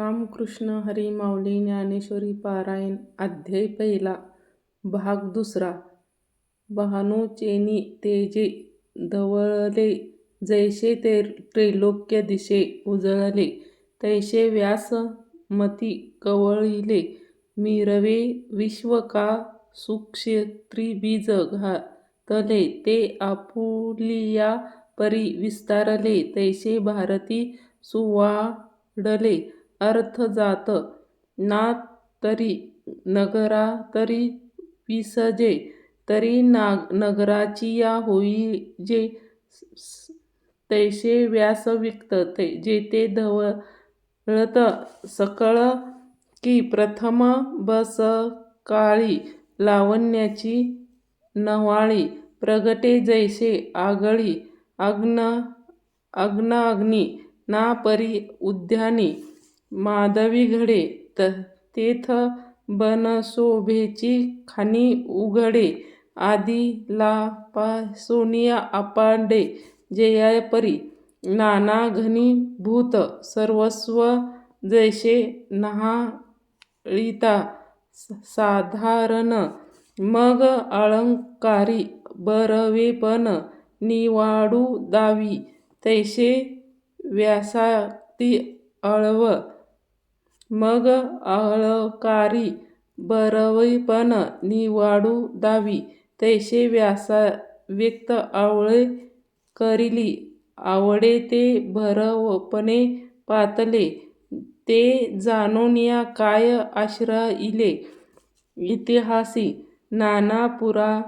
रामकृष्ण हरी माऊली ज्ञानेश्वरी पारायण अध्याय पहिला भाग दुसरा. बहानो चेनी तेजे धवळले जैसे ते त्रैलोक्य दिशे उजळले तैसे व्यास मती कवळिले मिरवे विश्व का सुक्षेत्री बीज घातले ते आपुलिया परी विस्तारले तैसे भारती सुवाडले. अर्थ जात ना तरी नगरा तरी विसजे तरी नाग नगराची या होई जे तैसे व्यास ते जेथे धवळत सकळ की प्रथम बसकाळी लावण्याची नवाळी प्रगटे जैसे आगळी अग्न अग्नाग्नी ना परी उद्यानी माधवी घडे त तेथ बनशोभेची खाणी उघडे आदिलापासोनिया अपांडे जयापरी नाना घनीभूत सर्वस्व जैसे न्हाळीता साधारण मग अलंकारी बरवेपण निवाडू दावी तैसे व्यासाती आळव मग अलंकारी बरवेपण निवाडू दावी. तैसे व्यक्त आवळे करिली. आवडे ते भरवपणे पातले. ते जाणून या काय आश्रयिले? इतिहासी नाना प्र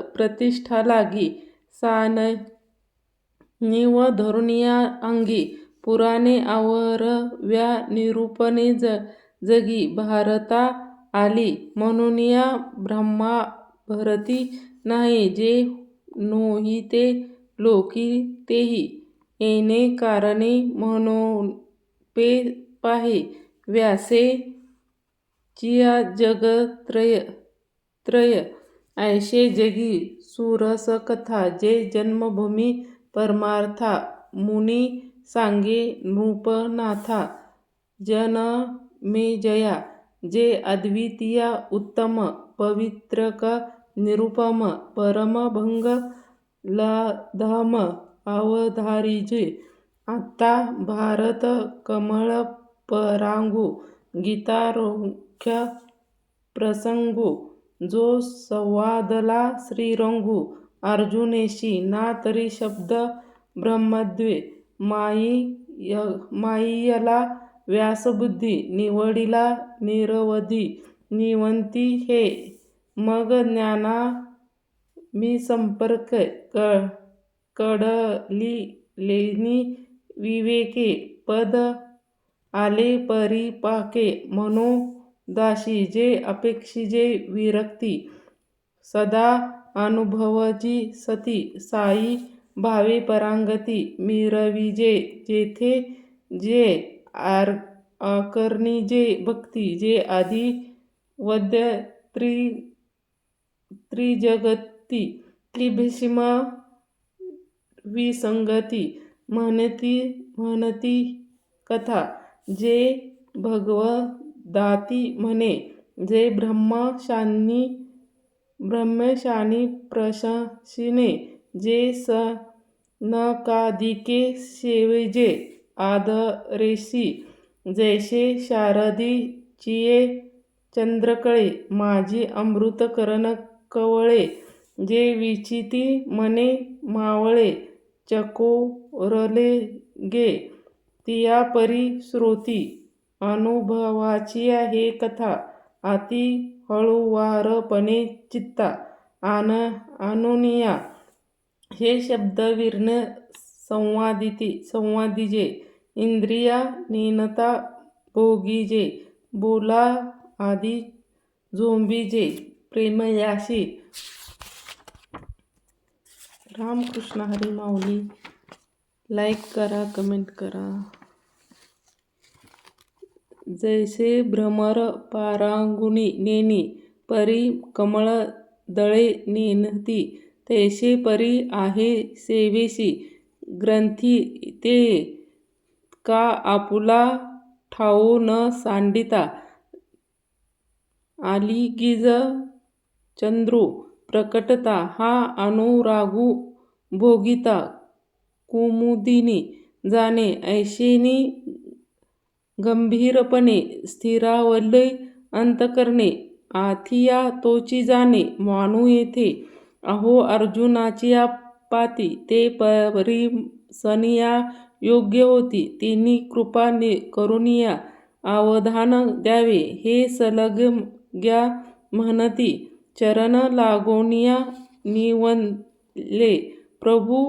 प्रतिष्ठा लागी. साननिव धरुनिया अंगी. पुराणे आवरव्या निरूपणे जगी भारता आली. म्हणुनिया ब्रह्माभरती नाही जे नोहिते लोकी तेही. येणे कारणे म्हणोपे पाहे व्यासे चिया जगत्रय ऐसे जगी सुरसकथा जे जन्मभूमी परमार्था मुनी सांगे नृपनाथा जनमेजया जे अद्वितीय उत्तम पवित्रक निरुपम परमभंग लधम अवधारिजे आता भारत कमळ परांगू गीतारोख्य प्रसंगू जो संवादला श्रीरंगू अर्जुनेशी ना तरी शब्द ब्रह्मद्वे माई य माईयला व्यासबुद्धी निवडीला निरवधी निवंती हे. मग ज्ञाना मी संपर्क क कढलिलेनी विवेके पद आले परिपाके मनो दासी जे अपेक्षिजे विरक्ती. सदा अनुभवजी सती साई भावी परांगती मिरविजे जेथे जे आकर्णिजे भक्ती जे आदि वद्य त्रि त्रिजगती भीष्मा विसंगती म्हणती म्हणती कथा जे भगवदाती म्हणे जे ब्रह्मशानी ब्रह्मशानी प्रशंसिणे जे स नकादिके सेविजे आदरेशी जैसे शारदी चिये चंद्रकळे माझी अमृत करण कवळे जे विचिती मने मावळे चकोरले गे तियापरी श्रोती अनुभवाची हे कथा अति हळुवारपणे चित्ता आन अनुनिया हे शब्द विर्ण संवादिजे इंद्रिया नेनता भोगीजे बोला आदि झोंबिजे प्रेमयाशी. रामकृष्ण हरी माऊली लाईक करा कमेंट करा. जैसे भ्रमर पारांगुणी नेनी परी कमळ दळे नेनती. तैसे परी आहे सेवेसी ग्रंथी ते का आपुला ठाऊ न सांडिता? आली गिज चंद्रू प्रकटता हा अनुरागू भोगिता कुमुदिनी जाणे ऐशेनी गंभीरपणे स्थिरावलय अंत करणे आथिया तोची जाणे मानू येथे अहो अर्जुनाचिया पाती ते परिसनिया योग्य होती. तिनी कृपा करुनिया अवधान द्यावे. हे सलग्या म्हणती चरण लागोनिया निवले प्रभू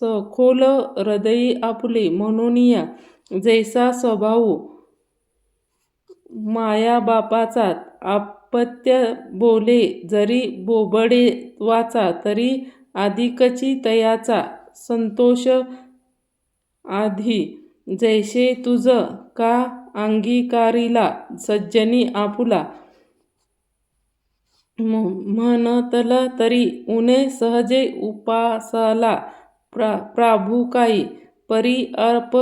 सखोल हृदयी आपुले. म्हणूनिया जैसा स्वभाव मायाबापाचा अपत्य बोले जरी बोबडे वाचा तरी अधिकची तयाचा संतोष आधी. जैसे तुझ का अंगीकारीला सज्जनी आपुला. म्हणतल तरी उने सहजे उपासाला प्रा प्राभुकाई. परी अर्प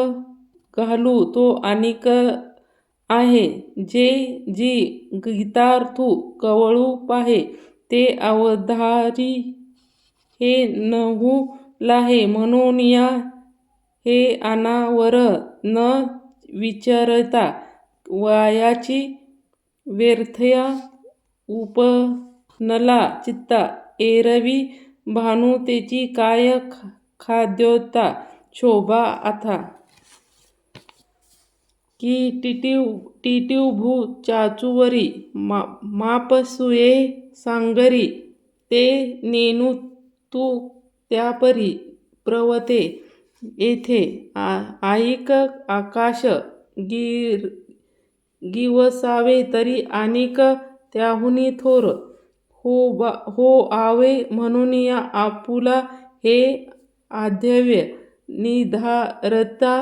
घालू तो अनिक आहे. जे जी गीतार्थू कवळूप आहे ते अवधारी हे नहू लाहे. म्हणून या हे अनावर न विचारता वयाची व्यर्थया उपनला चित्ता एरवी भानू तेची काय खाद्योता शोभा आता की टिटिवभू चाचूवरी मापसुये सांगरी ते नेनू तू त्यापरी प्रवते. येथे आईक आकाश गिर गिवसावे तरी अनेक त्याहुनी थोर. हो बा हो आवे म्हणून या आपुला हे आद्यव्य निधारता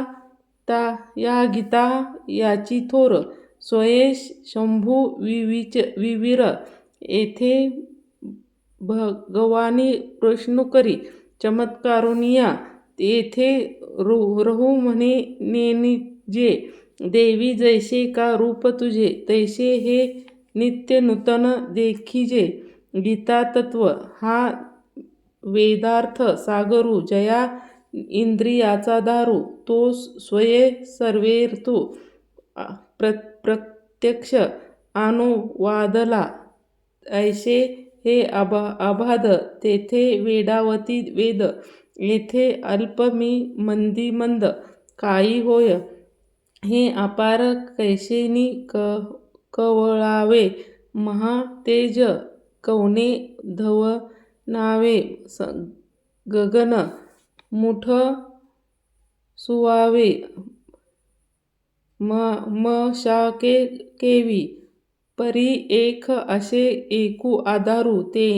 या गीता याची थोर स्वये शंभू विवीर येथे भगवानी कृष्णुकरी चमत्कारुनिया येथे रहू म्हणे नेनिजे देवी जैसे का रूप तुझे तैसे हे नित्य नूतन देखिजे गीता तत्व हा वेदार्थ सागरू जया इंद्रियाचा दारू तो स्वये सर्वेर्तो प्रत्यक्ष अनुवादला ऐसे हे अबाध तेथे वेडावती वेद येथे अल्प मी मंदीमंद काही होय हे अपार कैशेनी क कवळावे महा तेज कवने धवनावे गगन मुठ सुवावे. म मशाके केवी. परी एक असे एकू आधारू. ते